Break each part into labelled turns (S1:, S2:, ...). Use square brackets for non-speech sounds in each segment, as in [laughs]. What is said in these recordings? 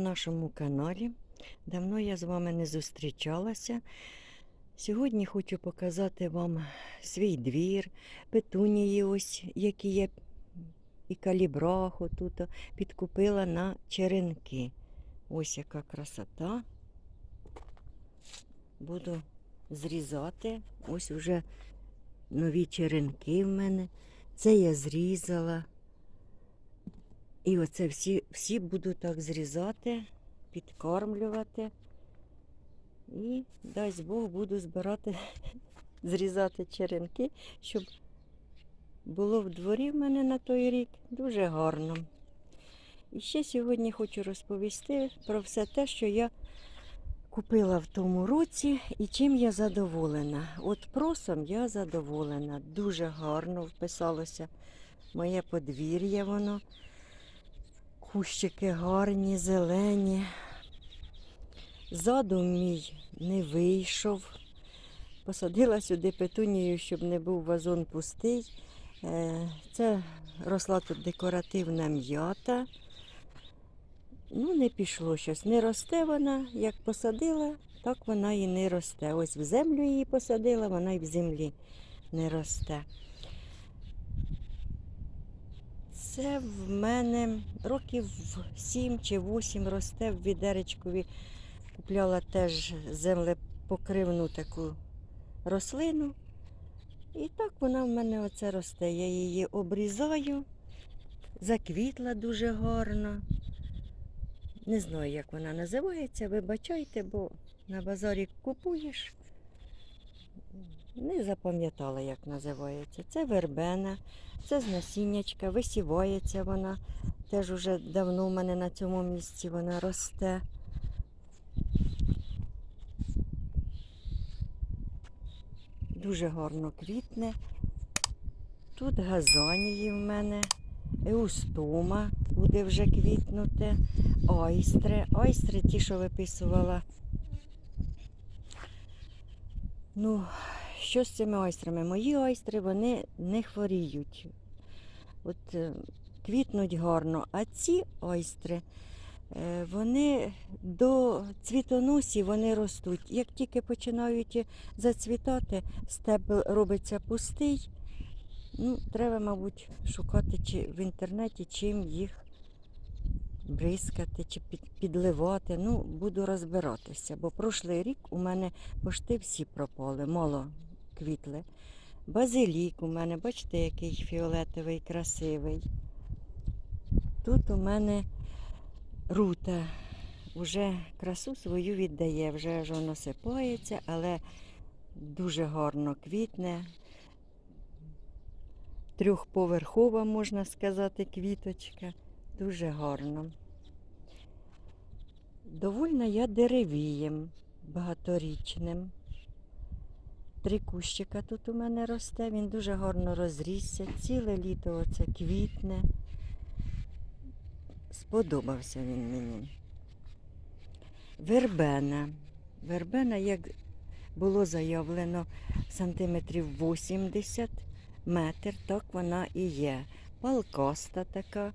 S1: на нашому каналі. Давно я з вами не зустрічалася. Сьогодні хочу показати вам свій двір, петунії, ось які я і калібраху тут підкупила на черенки. Ось яка красота. Буду зрізати. Ось уже нові черенки в мене. Це я зрізала. І оце всі, всі буду так зрізати, підкормлювати. І дасть Бог буду збирати, [laughs] зрізати черенки, щоб було в дворі в мене на той рік дуже гарно. І ще сьогодні хочу розповісти про все те, що я купила в тому році і чим я задоволена. От просом я задоволена. Дуже гарно вписалося моє подвір'я воно. Кущики гарні, зелені. Задум мій не вийшов. Посадила сюди петунію, щоб не був вазон пустий. Е, Це росла тут декоративна м'ята. Ну, не пішло щось. Не росте вона, як посадила, так вона і не росте. Ось в землю її посадила, вона й в землі не росте. Це в мене років 7 чи 8 росте в відеречкові. Купляла теж землепокривну таку рослину. І так вона в мене оце росте. Я її обрізаю, заквітла дуже гарно. Не знаю, як вона називається, вибачайте, бо на базарі купуєш. Не запам'ятала, як називається. Це вербена, це з насіннячка, висівається вона. Теж уже давно в мене на цьому місці вона росте. Дуже гарно квітне. Тут газонії в мене, еустома буде вже квітнути, ойстри. Ойстри ті, що виписувала. Ну, що з цими ойстрами? Мої ойстри вони не хворіють. От е, квітнуть гарно, а ці ойстри, е, вони до цвітоносі вони ростуть. Як тільки починають зацвітати, стебл робиться пустий. Ну, треба, мабуть, шукати чи в інтернеті, чим їх бризкати чи підливати. Ну, буду розбиратися, бо прошлий рік у мене пошти всі пропали, мало квітли. Базилік у мене, бачите, який фіолетовий, красивий. Тут у мене рута вже красу свою віддає, вже ж воно сипається, але дуже гарно квітне. Трьохповерхова, можна сказати, квіточка. Дуже гарно. Довольна я деревієм багаторічним. Три кущика тут у мене росте, він дуже гарно розрісся. Ціле літо оце квітне. Сподобався він мені. Вербена. Вербена, як було заявлено, сантиметрів 80 метр, так вона і є. Палкоста така.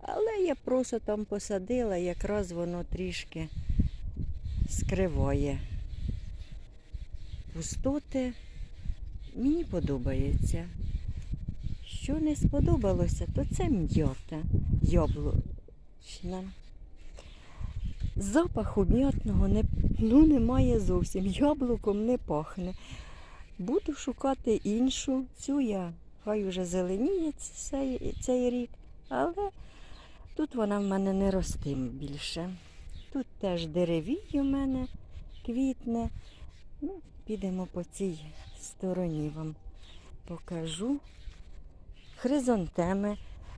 S1: Але я просто там посадила, якраз воно трішки скриває пустоти. Мені подобається. Що не сподобалося, то це м'ята яблучна. Запаху м'ятного не, ну, немає зовсім. Яблуком не пахне. Буду шукати іншу. Цю я хай уже зеленіє цей, цей рік, але тут вона в мене не ростиме більше. Тут теж деревій у мене квітне. Ну, підемо по цій стороні вам покажу. Хризантеми.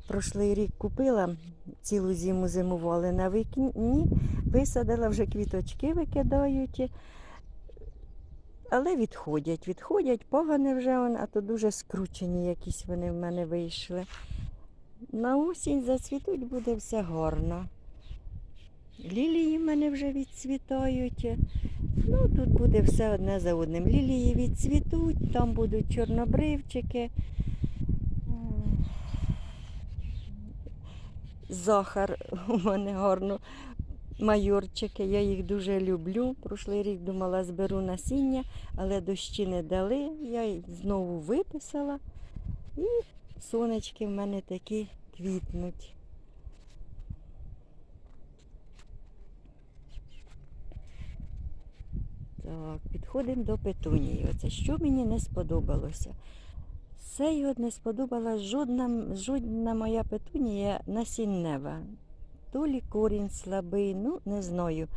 S1: Прошлий рік купила, цілу зиму зимували на вікні, висадила вже квіточки викидають, але відходять, відходять, погане вже, а то дуже скручені якісь вони в мене вийшли. На осінь зацвітуть, буде все гарно. Лілії в мене вже відцвітають. Ну, тут буде все одне за одним. Лілії відцвітуть, там будуть чорнобривчики. Захар у мене гарно майорчики. Я їх дуже люблю. Прошлий рік думала, зберу насіння, але дощі не дали. Я їх знову виписала. І сонечки в мене такі квітнуть. Так, підходимо до петунії. Оце що мені не сподобалося. Все його не сподобалась жодна, жодна моя петунія насіннева. То лі корінь слабий, ну не знаю.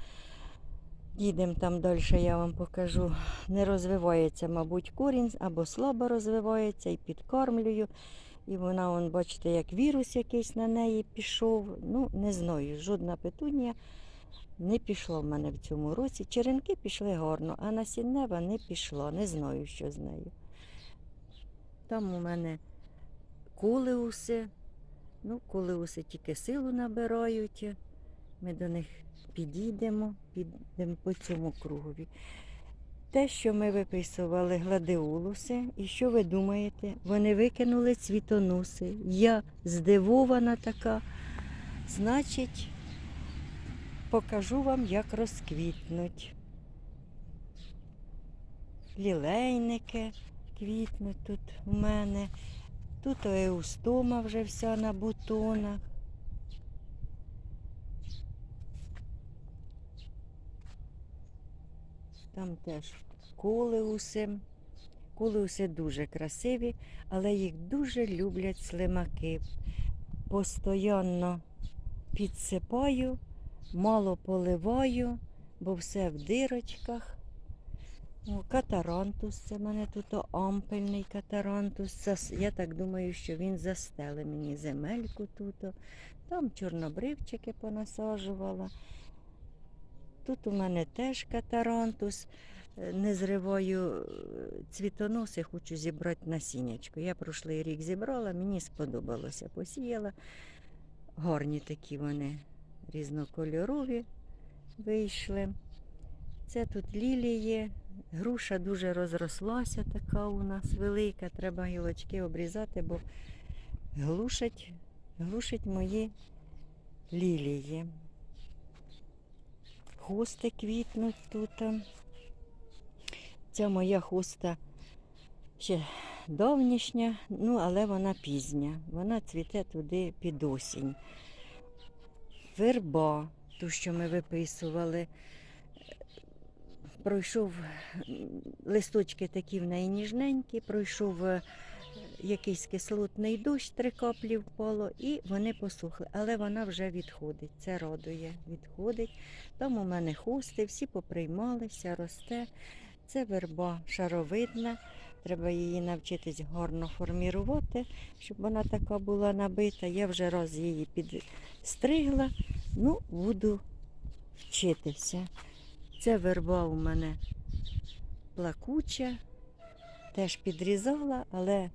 S1: Їдемо там далі, я вам покажу. Не розвивається, мабуть, корінь або слабо розвивається і підкормлюю. І вона, вон, бачите, як вірус якийсь на неї пішов. Ну, не знаю, жодна петунія не пішло в мене в цьому році. Черенки пішли гарно, а насіннева не пішло. Не знаю, що з нею. Там у мене колеуси. Ну, колеуси тільки силу набирають. Ми до них підійдемо, підемо по цьому кругові. Те, що ми виписували гладіолуси, і що ви думаєте? Вони викинули цвітоноси. Я здивована така. Значить, покажу вам, як розквітнуть. Лілейники квітнуть тут у мене. Тут еустома вже вся на бутонах. Там теж колеуси. Колеуси дуже красиві, але їх дуже люблять слимаки. Постоянно підсипаю, мало поливаю, бо все в дирочках. О, катарантус, це в мене тут ампельний катарантус. Я так думаю, що він застеле мені земельку тут. Там чорнобривчики понасаджувала. Тут у мене теж катарантус. Е, Не зриваю е, цвітоноси, хочу зібрати насіннячко. Я прошлий рік зібрала, мені сподобалося. Посіяла. Гарні такі вони різнокольорові вийшли. Це тут лілії. Груша дуже розрослася, така у нас велика. Треба гілочки обрізати, бо глушать, глушать мої лілії. Хости квітнуть тут. Ця моя хоста ще давнішня, ну але вона пізня. Вона цвіте туди під осінь. Верба, ту, що ми виписували, пройшов листочки такі в неї ніжненькі, пройшов е, якийсь кислотний дощ, три каплі впало, і вони посухли. Але вона вже відходить. Це радує, відходить. Там у мене хусти, всі поприймалися, росте. Це верба шаровидна. Треба її навчитись гарно формірувати, щоб вона така була набита. Я вже раз її підстригла, ну, буду вчитися. Це верба у мене плакуча, теж підрізала, але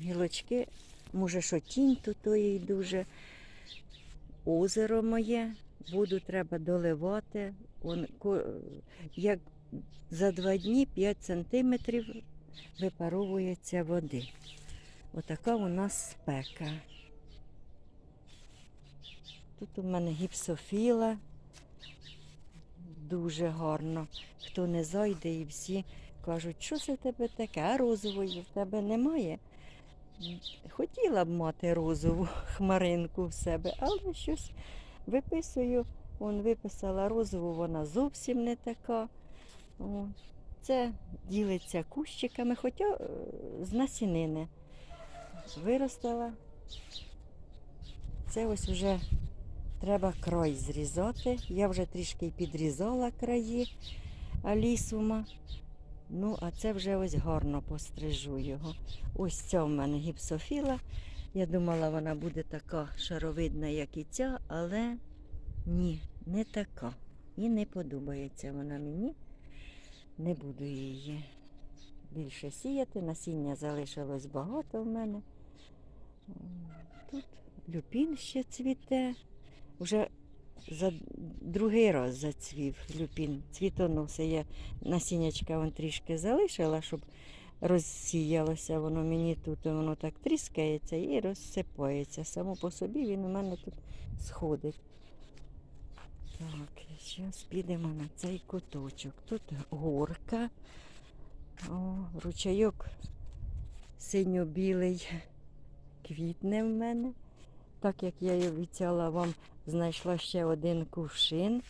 S1: гілочки, може, що тінь тут тої дуже. Озеро моє, воду треба доливати. Он, як за два дні 5 сантиметрів випаровується води. Отака у нас спека. Тут у мене гіпсофіла. Дуже гарно. Хто не зайде і всі кажуть, що це в тебе таке, а розової в тебе немає. Хотіла б мати розову хмаринку в себе, але щось виписую. Вон виписала розову, вона зовсім не така. Це ділиться кущиками, хоча е, з насінини виростала. Це ось вже треба край зрізати. Я вже трішки підрізала краї алісума. Ну, а це вже ось гарно пострижу його. Ось ця в мене гіпсофіла. Я думала, вона буде така шаровидна, як і ця, але ні, не така. І не подобається вона мені. Не буду її більше сіяти. Насіння залишилось багато в мене. Тут люпін ще цвіте. Уже за другий раз зацвів люпін. Цвітоноси. Я насіннячка вон трішки залишила, щоб розсіялося воно мені тут, воно так тріскається і розсипається. Само по собі він у мене тут сходить. Так, зараз підемо на цей куточок. Тут горка. О, ручайок синьо-білий квітне в мене. Так як я й обіцяла вам, знайшла ще один кувшин.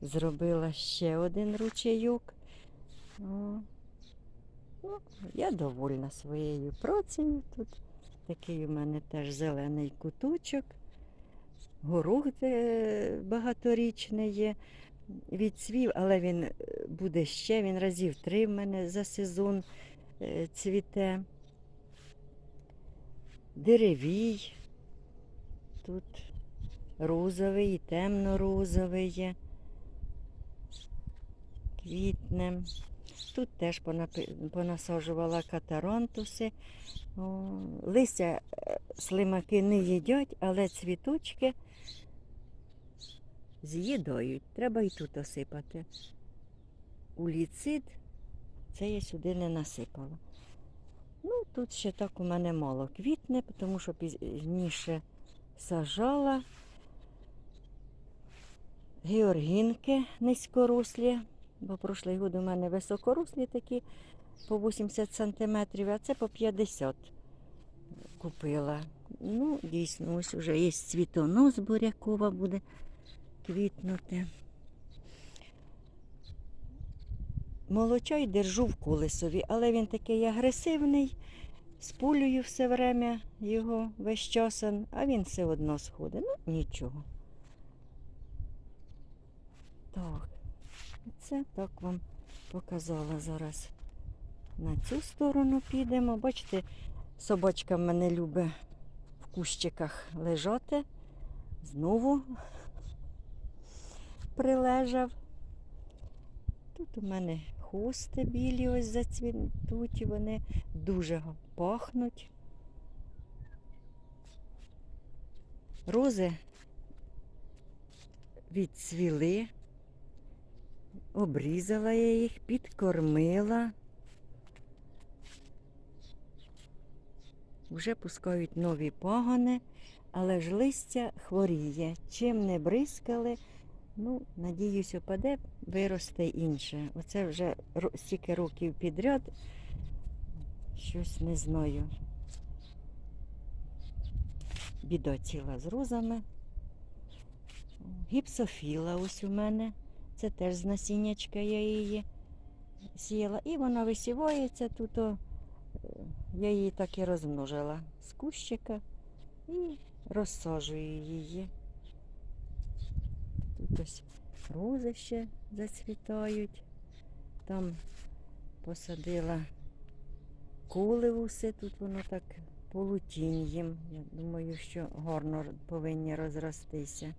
S1: Зробила ще один ручайок. О, ну, я довольна своєю працею тут. Такий у мене теж зелений куточок. Горох багаторічний є. Відцвів, але він е, буде ще, він разів три в мене за сезон е, цвіте. Деревій. Тут розовий темно-розовий є. Квітне. Тут теж понасаджувала катарантуси. Листя е, слимаки не їдять, але цвіточки з'їдають. Треба і тут осипати. Уліцид це я сюди не насипала. Ну, тут ще так у мене мало квітне, тому що пізніше сажала. Георгінки низькорослі, бо прошлий год у мене високорослі такі по 80 сантиметрів, а це по 50 купила. Ну, дійсно, ось вже є цвітонос бурякова буде квітнути. Молочай держу в колесові, але він такий агресивний. Спулюю все время його весь час, а він все одно сходить. Ну, нічого. Так, це так вам показала зараз. На цю сторону підемо. Бачите, собачка мене любить в кущиках лежати. Знову прилежав. Тут у мене хости білі ось зацвітуть, і вони дуже пахнуть. Рози відцвіли, обрізала я їх, підкормила. Вже пускають нові пагони, але ж листя хворіє. Чим не бризкали, ну, надіюсь, опаде, виросте інше. Оце вже стільки років підряд. Щось не знаю. Біда ціла з розами. Гіпсофіла ось у мене. Це теж з насіннячка я її сіяла. І вона висівається тут. О, я її так і розмножила з кущика і розсаджую її. Ось рози ще зацвітають. Там посадила куливуси, тут воно так полутінь їм. Я думаю, що гарно повинні розростися.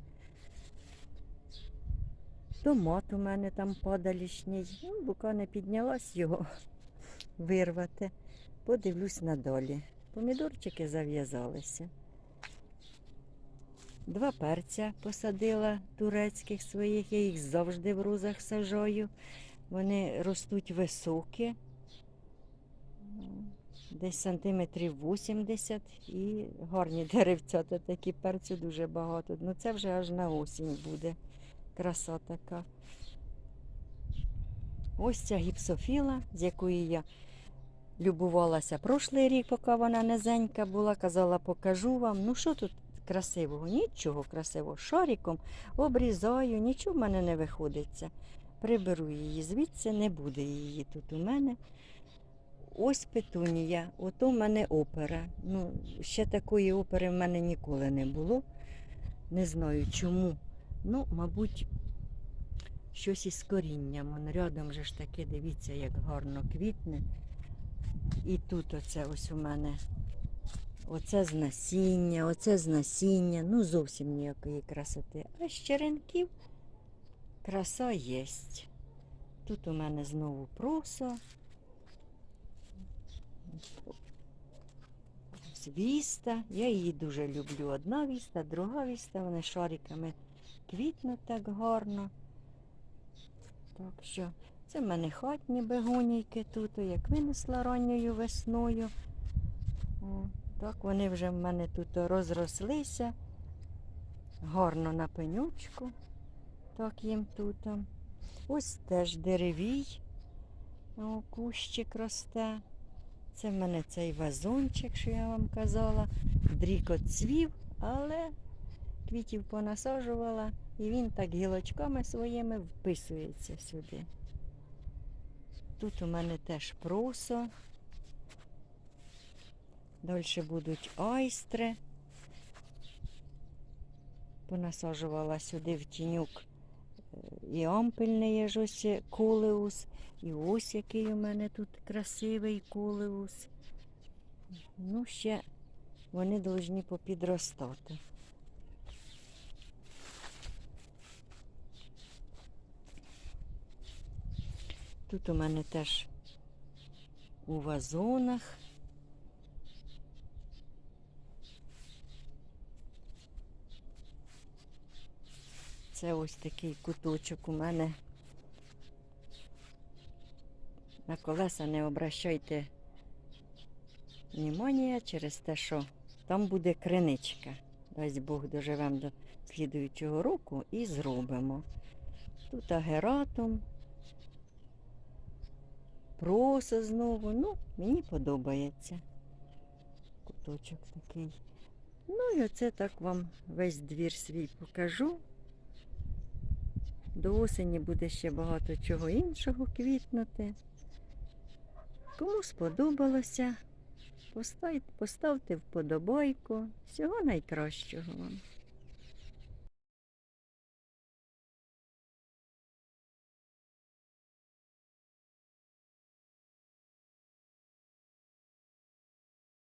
S1: Томат у мене там падалішній. Ну, поки не піднялась його вирвати. Подивлюсь надолі. Помідорчики зав'язалися. Два перця посадила турецьких своїх, я їх завжди в розах сажаю. Вони ростуть високі, десь сантиметрів 80 і гарні деревцята такі перцю дуже багато. Ну це вже аж на осінь буде. Краса така. Ось ця гіпсофіла, з якої я любувалася прошлий рік, поки вона низенька була. Казала, покажу вам. Ну що тут красивого? Нічого красивого. Шариком обрізаю, нічого в мене не виходиться. Приберу її звідси, не буде її тут у мене. Ось петунія, ото в мене опера. Ну, ще такої опери в мене ніколи не було. Не знаю чому. Ну, мабуть, щось із корінням. Вон рядом же ж таке, дивіться, як гарно квітне. І тут оце ось у мене. Оце з насіння, оце з насіння. Ну, зовсім ніякої красоти. А з черенків краса єсть. Тут у мене знову просо. Ось Віста. Я її дуже люблю. Одна віста, друга віста, вони шариками квітнуть так гарно. Так що це в мене хатні бегонійки тут, як винесла ранньою весною. О, так вони вже в мене тут розрослися. Гарно на пенючку. Так їм тут. Ось теж деревій. О, кущик росте. Це в мене цей вазончик, що я вам казала. Дрік цвів, але квітів понасаджувала, і він так гілочками своїми вписується сюди. Тут у мене теж просо. Далі будуть айстри. Понасаджувала сюди в тінюк е, і ампельний є ж ось колеус, і ось який у мене тут красивий колеус. Ну, ще вони повинні попідростати. Тут у мене теж у вазонах. Це ось такий куточок у мене. На колеса не обращайте внимання через те, що там буде криничка. Дасть Бог доживемо до слідуючого року і зробимо. Тут агератум, проса знову. Ну, мені подобається. Куточок такий. Ну і оце так вам весь двір свій покажу. До осені буде ще багато чого іншого квітнути. Кому сподобалося, поставте, вподобайку. Всього найкращого вам.